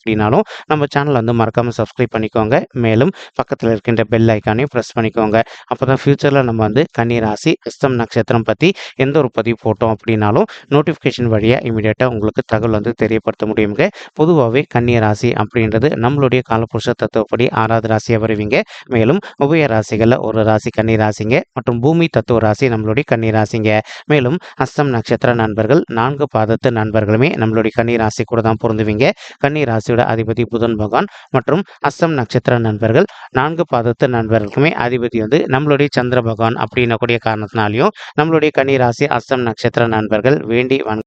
அப்படின்னாலும் நம்ம சேனலை வந்து மறக்காமல் சப்ஸ்கிரைப் பண்ணிக்கோங்க. மேலும் பக்கத்தில் இருக்கின்ற பெல் ஐக்கானையும் ப்ரெஸ் பண்ணிக்கோங்க. அப்போ தான் ஃப்யூச்சரில் நம்ம வந்து கன்னி ராசி அஸ்தம் நட்சத்திரம் பற்றி எந்த ஒரு பதிவு போட்டோம் அப்படின்னாலும் நோட்டிஃபிகேஷன் வழியாக இமீடியட்டாக உங்களுக்கு தகவல் வந்து தெரியப்படுத்த முடியுங்க. பொதுவாகவே கன்னி ராசி அப்படின்றது நம்மளுடைய காலபுருஷ தத்துவப்படி ஆறாவது ராசியாக வருவீங்க. மேலும் உபய ராசிகளில் ஒரு ராசி கன்னி ராசிங்க மற்றும் பூமி தத்துவ ராசி நம்மளுடைய கன்னி ராசிங்க மேலும் அஸ்தம் நட்சத்திர நண்பர்கள் நான்கு பாதத்து நண்பர்களுமே நம்மளுடைய கன்னி ராசி கூட தான் பொருந்துவீங்க. கன்னி ராசியோட அதிபதி புதன் பகவான் மற்றும் அஸ்தம் நட்சத்திர நண்பர்கள். நான்கு பாதத்து நண்பர்களுக்குமே அதிபதி வந்து நம்மளுடைய சந்திர பகவான் அப்படின்னக்கூடிய காரணத்தினாலையும் நம்மளுடைய கன்னி ராசி அஸ்தம் நட்சத்திர நண்பர்கள் வேண்டி வந்து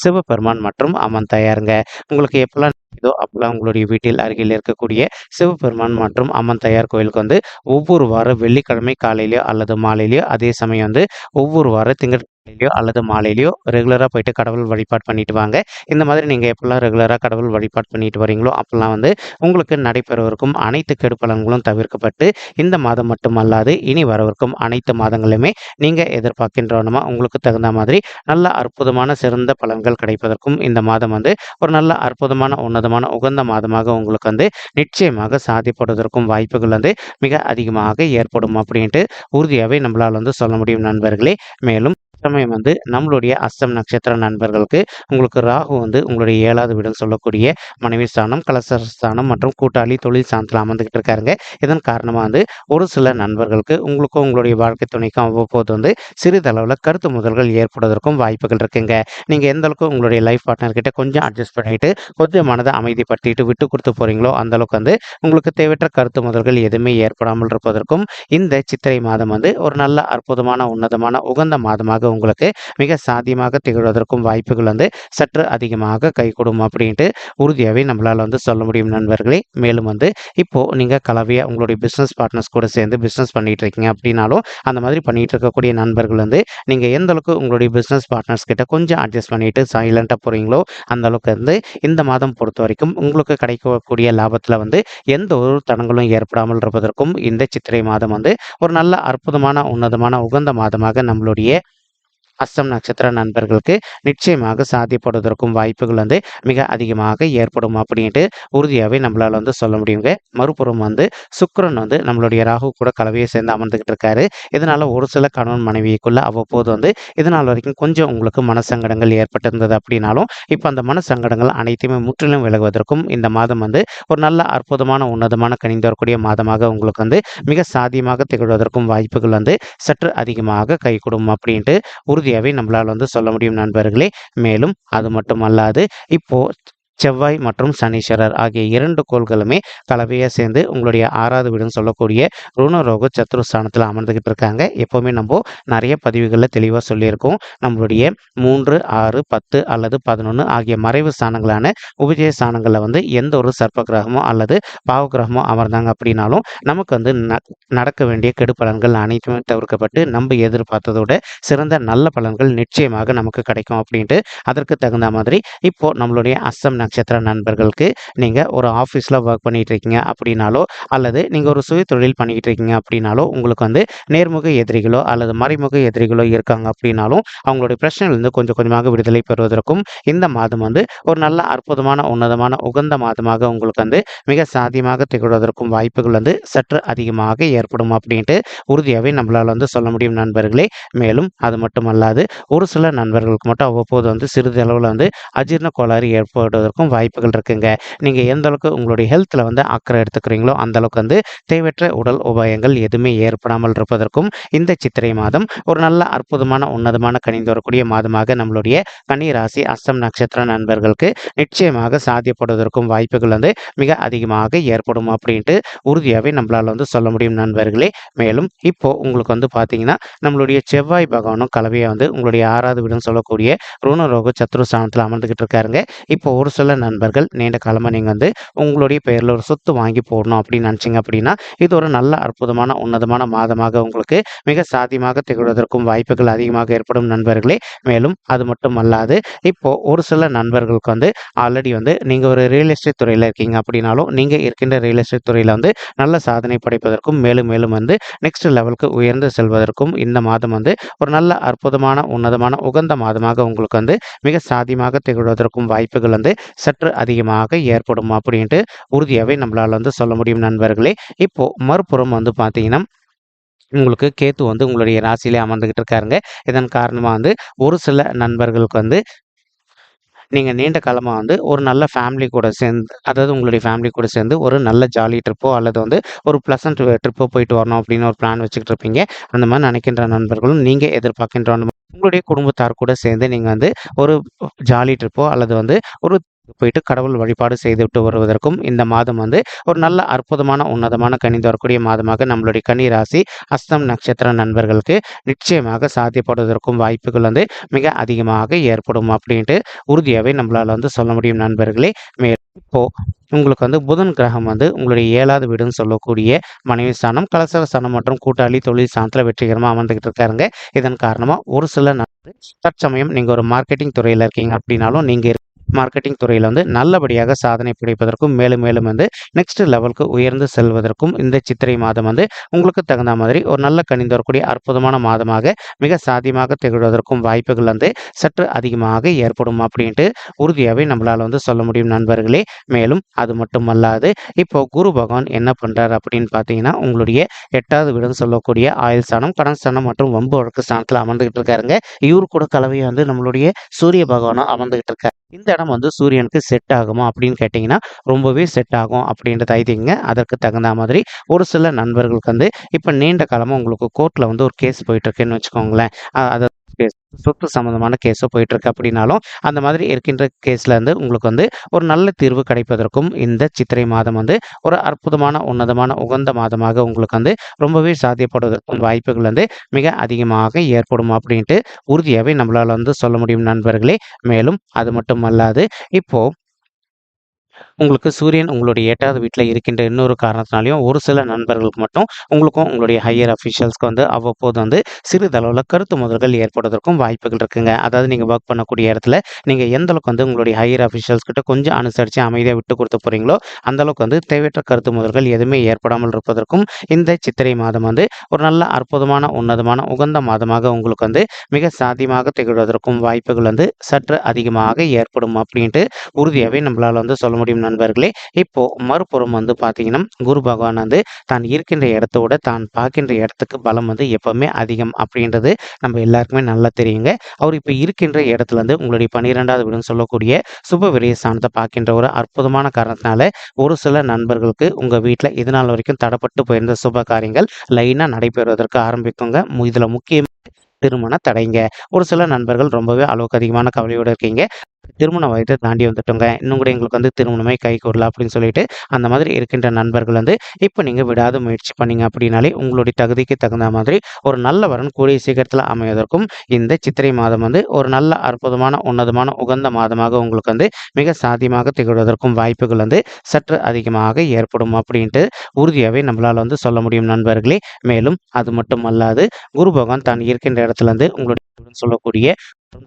சிவபெருமான் மற்றும் அம்மன் தயாருங்க. உங்களுக்கு எப்பெல்லாம் இதோ அப்பெல்லாம் உங்களுடைய வீட்டில் அருகில் இருக்கக்கூடிய சிவபெருமான் மற்றும் அம்மன் தயார் கோயிலுக்கு வந்து ஒவ்வொரு வாரம் வெள்ளிக்கிழமை காலையிலயோ அல்லது மாலையிலயோ அதே சமயம் வந்து ஒவ்வொரு வாரம் திங்கள் காலையிலையோ அல்லது மாலையிலையோ ரெகுலராக போயிட்டு கடவுள் வழிபாடு பண்ணிட்டு வாங்க. இந்த மாதிரி நீங்கள் எப்பெல்லாம் ரெகுலராக கடவுள் வழிபாடு பண்ணிட்டு வரீங்களோ அப்போல்லாம் வந்து உங்களுக்கு நடைபெறவிருக்கும் அனைத்து கெடுப்பலன்களும் தவிர்க்கப்பட்டு இந்த மாதம் மட்டுமல்லாது இனி வரவிருக்கும் அனைத்து மாதங்களுமே நீங்கள் எதிர்பார்க்கின்றவனமா உங்களுக்கு தகுந்த மாதிரி நல்ல அற்புதமான சிறந்த பலன்கள் கிடைப்பதற்கும் இந்த மாதம் வந்து ஒரு நல்ல அற்புதமான உன்னதமான உகந்த மாதமாக உங்களுக்கு வந்து நிச்சயமாக சாதிப்படுவதற்கும் வாய்ப்புகள் வந்து மிக அதிகமாக ஏற்படும் அப்படின்ட்டு உறுதியாகவே நம்மளால் வந்து சொல்ல முடியும் நண்பர்களே. மேலும் சமயம் வந்து நம்மளுடைய அஸ்தம் நட்சத்திர நண்பர்களுக்கு உங்களுக்கு ராகு வந்து உங்களுடைய ஏழாவது வீடு சொல்லக்கூடிய மனைவி ஸ்தானம் கலசர ஸ்தானம் மற்றும் கூட்டாளி தொழில் ஸ்தானத்தில் அமர்ந்துகிட்டு இருக்காருங்க. இதன் காரணமாக வந்து ஒரு சில நண்பர்களுக்கு உங்களுக்கும் உங்களுடைய வாழ்க்கை துணைக்கும் அவ்வப்போது வந்து சிறிதளவில் கருத்து முதல்கள் ஏற்படுவதற்கும் வாய்ப்புகள் இருக்குங்க. நீங்கள் எந்த அளவுக்கு உங்களுடைய லைஃப் பார்ட்னர்கிட்ட கொஞ்சம் அட்ஜஸ்ட் பண்ணிட்டு கொஞ்சம் மனதை அமைதிப்படுத்திட்டு விட்டு கொடுத்து போறீங்களோ அந்த அளவுக்கு வந்து உங்களுக்கு தேவையற்ற கருத்து முதல்கள் எதுவுமே ஏற்படாமல் இருப்பதற்கும் இந்த சித்திரை மாதம் வந்து ஒரு நல்ல அற்புதமான உன்னதமான உகந்த மாதமாக உங்களுக்கு மிக சாத்தியமாக திகழ்வதற்கும் வாய்ப்புகள் வந்து சற்று அதிகமாக கைகூடும் அப்படின்ட்டு உறுதியாகவே நம்மளால் வந்து சொல்ல முடியும் நண்பர்களே. மேலும் வந்து இப்போது நீங்கள் கலவையாக உங்களுடைய பிஸ்னஸ் பார்ட்னர்ஸ் கூட சேர்ந்து பிஸ்னஸ் பண்ணிட்டு இருக்கீங்க அப்படின்னாலும் அந்த மாதிரி பண்ணிகிட்டு இருக்கக்கூடிய நண்பர்கள் வந்து நீங்கள் எந்த அளவுக்கு உங்களுடைய பிஸ்னஸ் பார்ட்னர்ஸ் கிட்ட கொஞ்சம் அட்ஜஸ்ட் பண்ணிட்டு சைலண்ட்டாக போகிறீங்களோ அந்த அளவுக்கு வந்து இந்த மாதம் பொறுத்த வரைக்கும் உங்களுக்கு கிடைக்கக்கூடிய லாபத்தில் வந்து எந்த ஒரு தடங்களும் ஏற்படாமல் இருப்பதற்கும் இந்த சித்திரை மாதம் வந்து ஒரு நல்ல அற்புதமான உன்னதமான உகந்த மாதமாக நம்மளுடைய அஸ்தம் நட்சத்திர நண்பர்களுக்கு நிச்சயமாக சாத்தியப்படுவதற்கும் வாய்ப்புகள் வந்து மிக அதிகமாக ஏற்படும் அப்படின்ட்டு உறுதியாகவே நம்மளால் வந்து சொல்ல முடியுங்க. மறுபுறம் வந்து சுக்கரன் வந்து நம்மளுடைய ராகு கூட கலவையை சேர்ந்து அமர்ந்துகிட்டு இருக்காரு. இதனால ஒரு சில கணவன் மனைவிக்குள்ள அவ்வப்போது வந்து இதனால் வரைக்கும் கொஞ்சம் உங்களுக்கு மனசங்கடங்கள் ஏற்பட்டிருந்தது அப்படின்னாலும் இப்போ அந்த மனசங்கடங்கள் அனைத்தையுமே முற்றிலும் விலகுவதற்கும் இந்த மாதம் வந்து ஒரு நல்ல அற்புதமான உன்னதமான கணிந்து வரக்கூடிய மாதமாக உங்களுக்கு வந்து மிக சாத்தியமாக திகழ்வதற்கும் வாய்ப்புகள் வந்து சற்று அதிகமாக கைகூடும் அப்படின்ட்டு உறுதி உறுதியாகவே நம்மளால் வந்து சொல்ல முடியும் நண்பர்களே. மேலும் அது மட்டும் அல்லாது இப்போ செவ்வாய் மற்றும் சனீஸ்வரர் ஆகிய இரண்டு கோள்களுமே கலவையாக சேர்ந்து உங்களுடைய ஆறாவது வீடுன்னு சொல்லக்கூடிய ருணரோக சத்ருஸ்தானத்தில் அமர்ந்துகிட்டு இருக்காங்க எப்போவுமே நம்ம நிறைய பதிவுகளில் தெளிவாக சொல்லியிருக்கோம். நம்மளுடைய மூன்று ஆறு பத்து அல்லது பதினொன்று ஆகிய மறைவு ஸ்தானங்களான உபஜய ஸ்தானங்களில் வந்து எந்த ஒரு சர்ப்ப கிரகமோ அல்லது பாவ கிரகமோ அமர்ந்தாங்க அப்படின்னாலும் நமக்கு வந்து நடக்க வேண்டிய கெடு பலன்கள் அனைத்துமே தவிர்க்கப்பட்டு நம்ம எதிர்பார்த்ததோட சிறந்த நல்ல பலன்கள் நிச்சயமாக நமக்கு கிடைக்கும் அப்படின்ட்டு அதற்கு தகுந்த மாதிரி இப்போ நம்மளுடைய அஸ்தம் நட்சத்திர நண்பர்களுக்கு நீங்கள் ஒரு ஆஃபீஸில் ஒர்க் பண்ணிகிட்டு இருக்கீங்க அப்படின்னாலோ அல்லது நீங்கள் ஒரு சுய தொழில் பண்ணிக்கிட்டு இருக்கீங்க அப்படின்னாலோ உங்களுக்கு வந்து நேர்முக எதிரிகளோ அல்லது மறைமுக எதிரிகளோ இருக்காங்க அப்படின்னாலும் அவங்களுடைய பிரச்சனையிலிருந்து கொஞ்சம் கொஞ்சமாக விடுதலை பெறுவதற்கும் இந்த மாதம் வந்து ஒரு நல்ல அற்புதமான உன்னதமான உகந்த மாதமாக உங்களுக்கு வந்து மிக சாத்தியமாக திகழ்வதற்கும் வாய்ப்புகள் வந்து சற்று அதிகமாக ஏற்படும் அப்படின்ட்டு உறுதியாகவே நம்மளால் வந்து சொல்ல முடியும் நண்பர்களே. மேலும் அது மட்டுமல்லாது ஒரு சில நண்பர்களுக்கு மட்டும் அவ்வப்போது வந்து சிறிது அளவில் வந்து அஜீர்ண கோளாறு ஏற்படுவதற்கும் வாய்ப்புகள் இருக்குங்க. நீங்கள் எந்த அளவுக்கு உங்களுடைய ஹெல்த்தில் வந்து அக்கறை எடுத்துக்கிறீங்களோ அந்த அளவுக்கு வந்து தேவையற்ற உடல் உபாயங்கள் எதுவுமே ஏற்படாமல் இருப்பதற்கும் இந்த சித்திரை மாதம் ஒரு நல்ல அற்புதமான உன்னதமான கணிந்து வரக்கூடிய மாதமாக நம்மளுடைய கன்னி ராசி அஸ்தம் நட்சத்திர நண்பர்களுக்கு நிச்சயமாக சாத்தியப்படுவதற்கும் வாய்ப்புகள் வந்து மிக அதிகமாக ஏற்படும் அப்படின்ட்டு உறுதியாகவே நம்மளால் வந்து சொல்ல முடியும் நண்பர்களே. மேலும் இப்போ உங்களுக்கு வந்து பார்த்தீங்கன்னா நம்மளுடைய செவ்வாய் பகவானும் கலவையை வந்து உங்களுடைய ஆறாவது வீடுன்னு சொல்லக்கூடிய ருணரோக சத்ருஸ்தானத்தில் அமர்ந்துகிட்டு இருக்காருங்க. இப்போ ஒரு சில நண்பர்கள் நீண்ட காலமாக நீங்கள் வந்து உங்களுடைய பெயரில் ஒரு சொத்து வாங்கி போடணும் அப்படின்னு நினச்சிங்க அப்படின்னா இது ஒரு நல்ல அற்புதமான உன்னதமான மாதமாக உங்களுக்கு மிக சாத்தியமாக திகழ்வதற்கும் வாய்ப்புகள் அதிகமாக ஏற்படும் நண்பர்களே. மேலும் அது மட்டும் அல்லாது இப்போ ஒரு சில நண்பர்களுக்கு வந்து ஆல்ரெடி வந்து நீங்கள் ஒரு ரியல் எஸ்டேட் துறையில் இருக்கீங்க அப்படின்னாலும் நீங்கள் இருக்கின்ற ரியல் எஸ்டேட் துறையில் வந்து நல்ல சாதனை படைப்பதற்கும் மேலும் மேலும் வந்து நெக்ஸ்ட் லெவலுக்கு உயர்ந்து செல்வதற்கும் இந்த மாதம் வந்து ஒரு நல்ல அற்புதமான உன்னதமான உகந்த மாதமாக உங்களுக்கு வந்து மிக சாதியமாக திகழ்வதற்கும் வாய்ப்புகள் வந்து சற்று அதிகமாக ஏற்படும் அப்படின்ட்டு உறுதியாகவே நம்மளால் வந்து சொல்ல முடியும் நண்பர்களே. இப்போது மறுபுறம் வந்து பார்த்தீங்கன்னா உங்களுக்கு கேத்து வந்து உங்களுடைய ராசியிலே அமர்ந்துகிட்டு இருக்காருங்க. இதன் காரணமாக வந்து ஒரு சில நண்பர்களுக்கு வந்து நீங்கள் நீண்ட காலமாக வந்து ஒரு நல்ல ஃபேமிலி கூட சேர்ந்து அதாவது உங்களுடைய ஃபேமிலி கூட சேர்ந்து ஒரு நல்ல ஜாலி ட்ரிப்போ அல்லது வந்து ஒரு ப்ளசன்ட் ட்ரிப்போ போயிட்டு வரணும் அப்படின்னு ஒரு பிளான் வச்சுக்கிட்டு இருப்பீங்க. அந்த மாதிரி நினைக்கின்ற நண்பர்களும் நீங்கள் எதிர்பார்க்கின்ற உங்களுடைய குடும்பத்தார் கூட சேர்ந்து நீங்கள் வந்து ஒரு ஜாலி ட்ரிப்போ அல்லது வந்து ஒரு போயிட்டு கடவுள் வழிபாடு செய்துவிட்டு வருவதற்கும் இந்த மாதம் வந்து ஒரு நல்ல அற்புதமான உன்னதமான கணிந்து வரக்கூடிய மாதமாக நம்மளுடைய கனி ராசி அஸ்தம் நட்சத்திர நண்பர்களுக்கு நிச்சயமாக சாத்தியப்படுவதற்கும் வாய்ப்புகள் வந்து மிக அதிகமாக ஏற்படும் அப்படின்ட்டு உறுதியாகவே நம்மளால் வந்து சொல்ல முடியும் நண்பர்களே. மே இப்போ உங்களுக்கு வந்து புதன் கிரகம் வந்து உங்களுடைய ஏழாவது வீடுன்னு சொல்லக்கூடிய மனைவி ஸ்தானம் கலசர ஸ்தானம் மற்றும் கூட்டாளி தொழில் ஸ்தானத்தில் வெற்றிகரமாக அமர்ந்துகிட்டு இருக்காருங்க. இதன் காரணமாக ஒரு சில தற்சமயம் நீங்கள் ஒரு மார்க்கெட்டிங் துறையில் இருக்கீங்க அப்படின்னாலும் நீங்கள் மார்க்கெட்டிங் துறையில் வந்து நல்லபடியாக சாதனை பிடிப்பதற்கும் மேலும் மேலும் வந்து நெக்ஸ்ட் லெவலுக்கு உயர்ந்து செல்வதற்கும் இந்த சித்திரை மாதம் வந்து உங்களுக்கு தகுந்த மாதிரி ஒரு நல்ல கணிந்து வரக்கூடிய அற்புதமான மாதமாக மிக சாத்தியமாக திகழ்வதற்கும் வாய்ப்புகள் வந்து சற்று அதிகமாக ஏற்படும் அப்படின்ட்டு உறுதியாகவே நம்மளால் வந்து சொல்ல முடியும் நண்பர்களே. மேலும் அது மட்டும் அல்லாது இப்போ குரு பகவான் என்ன பண்ணுறாரு அப்படின்னு பார்த்தீங்கன்னா உங்களுடைய எட்டாவது வீடுன்னு சொல்லக்கூடிய ஆயுள் ஸ்தானம் கடன் ஸ்தானம் மற்றும் வம்பு வழக்கு ஸ்தானத்தில் அமர்ந்துகிட்டு இருக்காருங்க. இவரு கூட கலவையை வந்து நம்மளுடைய சூரிய பகவானும் அமர்ந்துகிட்டு இருக்காரு. இந்த இடம் வந்து சூரியனுக்கு செட் ஆகுமா அப்படின்னு கேட்டிங்கன்னா ரொம்பவே செட் ஆகும் அப்படின்றத ஐதிங்க அதற்கு தகுந்த மாதிரி ஒரு சில நண்பர்களுக்கு வந்து இப்போ நீண்ட காலமாக உங்களுக்கு கோர்ட்டில் வந்து ஒரு கேஸ் போயிட்டுருக்குன்னு வச்சுக்கோங்களேன். அதை கேஸ் சொத்து சம்மந்தமான கேஸோ போயிட்டுருக்கு அப்படின்னாலும் அந்த மாதிரி இருக்கின்ற கேஸில் வந்து உங்களுக்கு வந்து ஒரு நல்ல தீர்வு கிடைப்பதற்கும் இந்த சித்திரை மாதம் வந்து ஒரு அற்புதமான உன்னதமான உகந்த மாதமாக உங்களுக்கு வந்து ரொம்பவே சாத்தியப்படுவதற்கும் வாய்ப்புகள் வந்து மிக அதிகமாக ஏற்படும் அப்படின்ட்டு உறுதியாகவே நம்மளால் வந்து சொல்ல முடியும் நண்பர்களே. மேலும் அது மட்டும் அல்லாது இப்போது உங்களுக்கு சூரியன் உங்களுடைய எட்டாவது வீட்டில் இருக்கின்ற இன்னொரு காரணத்தினாலையும் ஒரு சில நண்பர்களுக்கு மட்டும் உங்களுக்கும் உங்களுடைய ஹையர் அஃபீஷியல்ஸ்க்கு வந்து அவ்வப்போது வந்து சிறிதளவில் கருத்து முதல்கள் ஏற்படுவதற்கும் வாய்ப்புகள் இருக்குங்க. அதாவது நீங்கள் ஒர்க் பண்ணக்கூடிய இடத்துல நீங்கள் எந்த அளவுக்கு வந்து உங்களுடைய ஹையர் அஃபீஷியல்ஸ் கிட்ட கொஞ்சம் அனுசரித்து அமைதியாக விட்டு கொடுத்து போகிறீங்களோ அந்த அளவுக்கு வந்து தேவையற்ற கருத்து முதல்கள் எதுவுமே ஏற்படாமல் இருப்பதற்கும் இந்த சித்திரை மாதம் வந்து ஒரு நல்ல அற்புதமான உன்னதமான உகந்த மாதமாக உங்களுக்கு வந்து மிக சாத்தியமாக திகழ்வதற்கும் வாய்ப்புகள் வந்து சற்று அதிகமாக ஏற்படும் அப்படின்ட்டு உறுதியாகவே நம்மளால் வந்து சொல்ல முடியும் நண்பர்களே இப்போ மறுபுறம் வந்து பார்த்தீங்கன்னா குரு பகவான் வந்து தான் இருக்கின்ற இடத்தோட தான் பார்க்கின்ற இடத்துக்கு பலம் வந்து எப்பவுமே அதிகம் அப்படின்றது நம்ம எல்லாருக்குமே நல்லா தெரியுங்க. அவர் இப்போ இருக்கின்ற இடத்துல வந்து உங்களுடைய பன்னிரெண்டாவது வீடுன்னு சொல்லக்கூடிய சுப விரய ஸ்தானத்தை பார்க்கின்ற ஒரு அற்புதமான காரணத்தினால ஒரு சில நண்பர்களுக்கு உங்கள் வீட்டில் இது நாள் வரைக்கும் தடப்பட்டு போயிருந்த சுப காரியங்கள் லைனாக நடைபெறுவதற்கு ஆரம்பிக்குங்க. இதில் முக்கிய திருமண தடைங்க. ஒரு சில நண்பர்கள் ரொம்பவே அளவுக்கு அதிகமான கவலையோடு இருக்கீங்க. திருமண வயதை தாண்டி வந்துட்டோங்க. இன்னும் கூட எங்களுக்கு வந்து திருமணமே கை கூடல அப்படின்னு சொல்லிட்டு அந்த மாதிரி இருக்கின்ற நண்பர்கள் வந்து இப்போ நீங்கள் விடாத முயற்சி பண்ணீங்க அப்படின்னாலே உங்களுடைய தகுதிக்கு தகுந்த மாதிரி ஒரு நல்ல வரன் கூடிய சீக்கிரத்தில் அமைவதற்கும் இந்த சித்திரை மாதம் வந்து ஒரு நல்ல அற்புதமான உன்னதமான உகந்த மாதமாக உங்களுக்கு வந்து மிக சாத்தியமாக திகழ்வதற்கும் வாய்ப்புகள் வந்து சற்று அதிகமாக ஏற்படும் அப்படின்ட்டு உறுதியாகவே நம்மளால் வந்து சொல்ல முடியும் நண்பர்களே. மேலும் அது மட்டும் அல்லாது குரு பகவான் தான் இருக்கின்ற இடத்துல இருந்து உங்களுடைய சொல்லக்கூடிய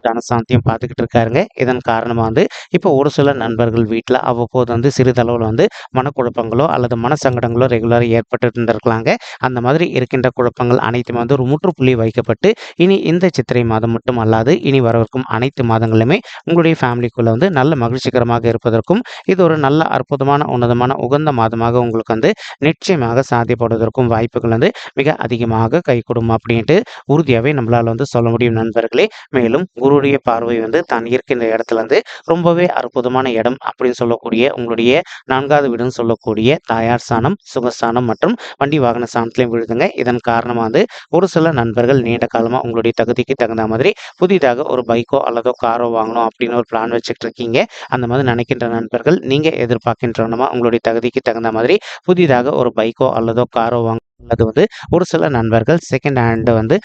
தனசாந்தியம் பார்த்துக்கிட்டு இருக்காருங்க. இதன் காரணமாக வந்து இப்போ ஒரு சில நண்பர்கள் வீட்டில் அவ்வப்போது வந்து சிறிதளவில் வந்து மனக்குழப்பங்களோ அல்லது மனசங்கடங்களோ ரெகுலராக ஏற்பட்டு இருந்திருக்கலாங்க அந்த மாதிரி இருக்கின்ற குழப்பங்கள் அனைத்துமே வந்து ஒரு முற்றுப்புள்ளி வைக்கப்பட்டு இனி இந்த சித்திரை மாதம் மட்டும் அல்லாது இனி வரவிருக்கும் அனைத்து மாதங்களுமே உங்களுடைய ஃபேமிலிக்குள்ளே வந்து நல்ல மகிழ்ச்சிகரமாக இருப்பதற்கும் இது ஒரு நல்ல அற்புதமான உன்னதமான உகந்த மாதமாக உங்களுக்கு வந்து நிச்சயமாக சாத்தியப்படுவதற்கும் வாய்ப்புகள் வந்து மிக அதிகமாக கை கொடுக்கும் அப்படின்ட்டு உறுதியாகவே நம்மளால் வந்து சொல்ல முடியும் நண்பர்களே. மேலும் குருடைய பார்வை வந்து தான் இருக்கின்ற இடத்துல இருந்து ரொம்பவே அற்புதமான இடம் அப்படின்னு சொல்லக்கூடிய உங்களுடைய நான்காவது வீடுன்னு சொல்லக்கூடிய தாயார் ஸ்தானம் சுகஸ்தானம் மற்றும் வண்டி வாகன ஸ்தானத்திலையும் விழுதுங்க. இதன் காரணமாக வந்து ஒரு சில நண்பர்கள் நீண்ட காலமாக உங்களுடைய தகுதிக்கு தகுந்த மாதிரி புதிதாக ஒரு பைக்கோ அல்லதோ காரோ வாங்கணும் அப்படின்னு ஒரு பிளான் வச்சுட்டு இருக்கீங்க அந்த மாதிரி நினைக்கின்ற நண்பர்கள் நீங்கள் எதிர்பார்க்கின்றனமா உங்களுடைய தகுதிக்கு தகுந்த மாதிரி புதிதாக ஒரு பைக்கோ அல்லதோ காரோ வாங்க அல்லது வந்து ஒரு சில நண்பர்கள் செகண்ட் ஹேண்டு வந்து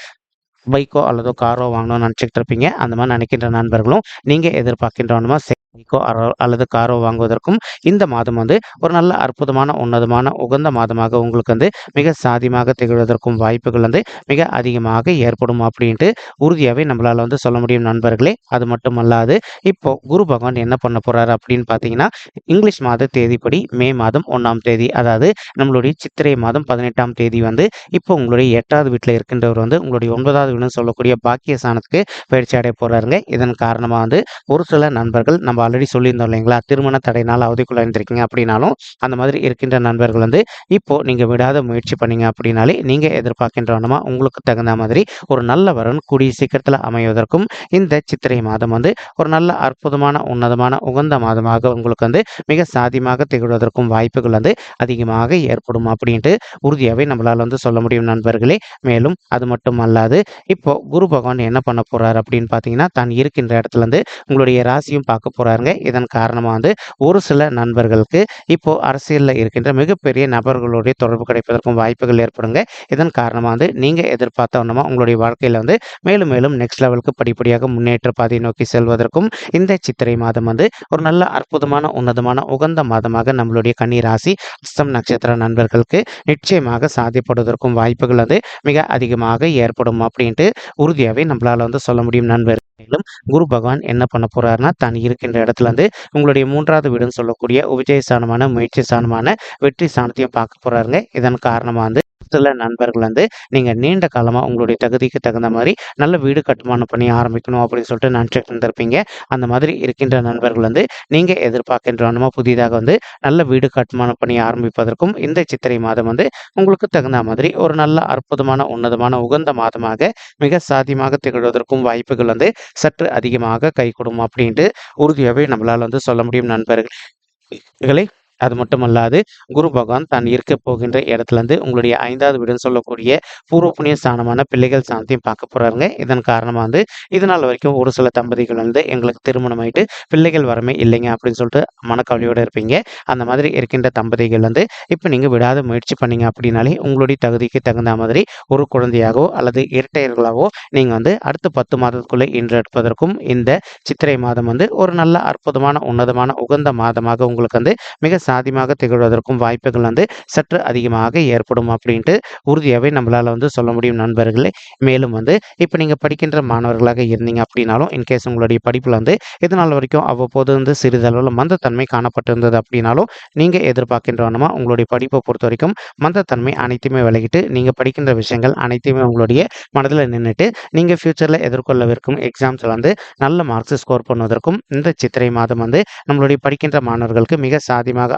பைக்கோ அல்லது காரோ வாங்கணும்னு நினச்சிக்கிட்டு இருப்பீங்க. அந்த மாதிரி நினைக்கின்ற நண்பர்களும் நீங்கள் எதிர்பார்க்கின்றவனுமா பைக்கோ அல்லது காரோ வாங்குவதற்கும் இந்த மாதம் வந்து ஒரு நல்ல அற்புதமான உன்னதமான உகந்த மாதமாக உங்களுக்கு வந்து மிக சாதியமாக திகழ்வதற்கும் வாய்ப்புகள் வந்து மிக அதிகமாக ஏற்படும் அப்படின்ட்டு உறுதியாகவே நம்மளால் வந்து சொல்ல முடியும் நண்பர்களே. அது மட்டும் அல்லாது இப்போ குரு பகவான் என்ன பண்ண போறாரு அப்படின்னு பார்த்தீங்கன்னா இங்கிலீஷ் மாத தேதிப்படி மே மாதம் ஒன்றாம் தேதி அதாவது நம்மளுடைய சித்திரை மாதம் பதினெட்டாம் தேதி வந்து இப்போ உங்களுடைய எட்டாவது வீட்டில் இருக்கின்றவர் வந்து உங்களுடைய ஒன்பதாவது வீடுன்னு சொல்லக்கூடிய பாக்கிய சாணத்துக்கு பயிற்சி அடைய போறாருங்க. இதன் காரணமாக வந்து ஒரு சில நண்பர்கள் நம்ம ஆல்ரெடி சொல்லியிருந்தோம் இல்லைங்களா? திருமண தடையினால் அவதிக்குள்ள இருந்திருக்கீங்க அப்படின்னாலும் அந்த மாதிரி இருக்கின்ற நண்பர்கள் வந்து இப்போ நீங்கள் விடாத முயற்சி பண்ணீங்க அப்படின்னாலே நீங்கள் எதிர்பார்க்கின்ற வண்ணமா உங்களுக்கு தகுந்த மாதிரி ஒரு நல்ல வரன் கூடிய சீக்கிரத்தில் அமைவதற்கும் இந்த சித்திரை மாதம் வந்து ஒரு நல்ல அற்புதமான உன்னதமான உகந்த மாதமாக உங்களுக்கு வந்து மிக சாதியமாக திகழ்வதற்கும் வாய்ப்புகள் வந்து அதிகமாக ஏற்படும் அப்படின்ட்டு உறுதியாகவே நம்மளால் வந்து சொல்ல முடியும் நண்பர்களே. மேலும் அது மட்டும் அல்லாது இப்போ குரு பகவான் என்ன பண்ண போறாரு அப்படின்னு பார்த்தீங்கன்னா தான் இருக்கின்ற இடத்துல இருந்து உங்களுடைய ராசியும் பார்க்க போகிறாருங்க இதன் காரணமாக வந்து ஒரு சில நண்பர்களுக்கு இப்போ அரசியலில் இருக்கின்ற மிகப்பெரிய நபர்களுடைய தொடர்பு கிடைப்பதற்கும் வாய்ப்புகள் ஏற்படுங்க. இதன் காரணமாக வந்து நீங்க எதிர்பார்த்த வண்ணமா உங்களுடைய வாழ்க்கையில வந்து மேலும் மேலும் நெக்ஸ்ட் லெவலுக்கு படிப்படியாக முன்னேற்ற பாதையை நோக்கி செல்வதற்கும் இந்த சித்திரை மாதம் வந்து ஒரு நல்ல அற்புதமான உன்னதமான உகந்த மாதமாக நம்மளுடைய கன்னி ராசி அஸ்தம் நட்சத்திர நண்பர்களுக்கு நிச்சயமாக சாதிப்படுவதற்கும் வாய்ப்புகள் வந்து மிக அதிகமாக ஏற்படும் அப்படின்ட்டு உறுதியாகவே நம்மளால வந்து சொல்ல முடியும் நண்பர் மேலும் குரு பகவான் என்ன பண்ண போறாருன்னா தான் இருக்கின்ற இடத்துல இருந்து உங்களுடைய மூன்றாவது வீடுன்னு சொல்லக்கூடிய உபஜய ஸ்தானமான முயற்சி ஸ்தானமான வெற்றி ஸ்தானத்தையும் பார்க்க போறாருங்க. இதன் காரணமாக வந்து சில நண்பர்கள் வந்து நீங்கள் நீண்ட காலமாக உங்களுடைய தகுதிக்கு தகுந்த மாதிரி நல்ல வீடு கட்டுமானம் பண்ணி ஆரம்பிக்கணும் அப்படின்னு சொல்லிட்டு நினச்சிட்டு இருந்திருப்பீங்க அந்த மாதிரி இருக்கின்ற நண்பர்கள் வந்து நீங்கள் எதிர்பார்க்கின்ற வண்ணமா புதிதாக வந்து நல்ல வீடு கட்டுமானம் பண்ணி ஆரம்பிப்பதற்கும் இந்த சித்திரை மாதம் வந்து உங்களுக்கு தகுந்த மாதிரி ஒரு நல்ல அற்புதமான உன்னதமான உகந்த மாதமாக மிக சாத்தியமாக திகழ்வதற்கும் வாய்ப்புகள் வந்து சற்று அதிகமாக கைகூடும் அப்படின்ட்டு உறுதியாகவே நம்மளால் வந்து சொல்ல முடியும் நண்பர்களே. அது மட்டுமல்லாது குரு பகவான் தான் இருக்க போகின்ற இடத்துலேருந்து உங்களுடைய ஐந்தாவது வீடுன்னு சொல்லக்கூடிய பூர்வ புண்ணிய ஸ்தானமான பிள்ளைகள் ஸ்தானத்தையும் பார்க்க போகிறாருங்க இதன் காரணமாக வந்து இதனால் வரைக்கும் ஒரு சில தம்பதிகள் வந்து எங்களுக்கு திருமணம் ஆயிட்டு பிள்ளைகள் வரமே இல்லைங்க அப்படின்னு சொல்லிட்டு மனக்கவலையோடு இருப்பீங்க. அந்த மாதிரி இருக்கின்ற தம்பதிகள் வந்து இப்போ நீங்கள் விடாத முயற்சி பண்ணீங்க அப்படின்னாலே உங்களுடைய தகுதிக்கு தகுந்த மாதிரி ஒரு குழந்தையாகவோ அல்லது இரட்டையர்களாகவோ நீங்கள் வந்து அடுத்த பத்து மாதத்துக்குள்ளே இன்றெடுப்பதற்கும் இந்த சித்திரை மாதம் வந்து ஒரு நல்ல அற்புதமான உன்னதமான உகந்த மாதமாக உங்களுக்கு வந்து மிக சாதியமாக திகழ்வதற்கும் வாய்ப்புகள் வந்து சற்று அதிகமாக ஏற்படும் அப்படின்ட்டு உறுதியாகவே நம்மளால் வந்து சொல்ல முடியும் நண்பர்களே. மேலும் வந்து இப்போ நீங்கள் படிக்கின்ற மாணவர்களாக இருந்தீங்க அப்படின்னாலும் இன்கேஸ் உங்களுடைய படிப்பில் வந்து இதனால் வரைக்கும் அவ்வப்போது வந்து சிறிதளவில் மந்தத்தன்மை காணப்பட்டிருந்தது அப்படின்னாலும் நீங்கள் எதிர்பார்க்கின்றவனமா உங்களுடைய படிப்பை பொறுத்த வரைக்கும் மந்தத்தன்மை அனைத்துமே விலகிட்டு நீங்கள் படிக்கின்ற விஷயங்கள் அனைத்தையுமே உங்களுடைய மனதில் நின்றுட்டு நீங்கள் ஃப்யூச்சரில் எதிர்கொள்ளவிருக்கும் எக்ஸாம்ஸில் வந்து நல்ல மார்க்ஸ் ஸ்கோர் பண்ணுவதற்கும் இந்த சித்திரை மாதம் வந்து நம்மளுடைய படிக்கின்ற மாணவர்களுக்கு மிக சாதியமாக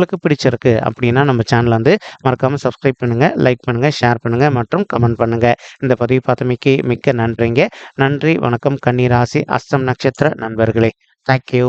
உங்களுக்கு பிடிச்சிருக்கு அப்படின்னா நம்ம சேனலை வந்து மறக்காமல் சப்ஸ்கிரைப் பண்ணுங்கள் லைக் பண்ணுங்கள் ஷேர் பண்ணுங்கள் மற்றும் கமெண்ட் பண்ணுங்கள் இந்த பதிவு பார்த்தமைக்கு மிக்க நன்றிங்க. நன்றி வணக்கம் கன்னிராசி அஸ்தம் நட்சத்திர நண்பர்களே. தேங்க்யூ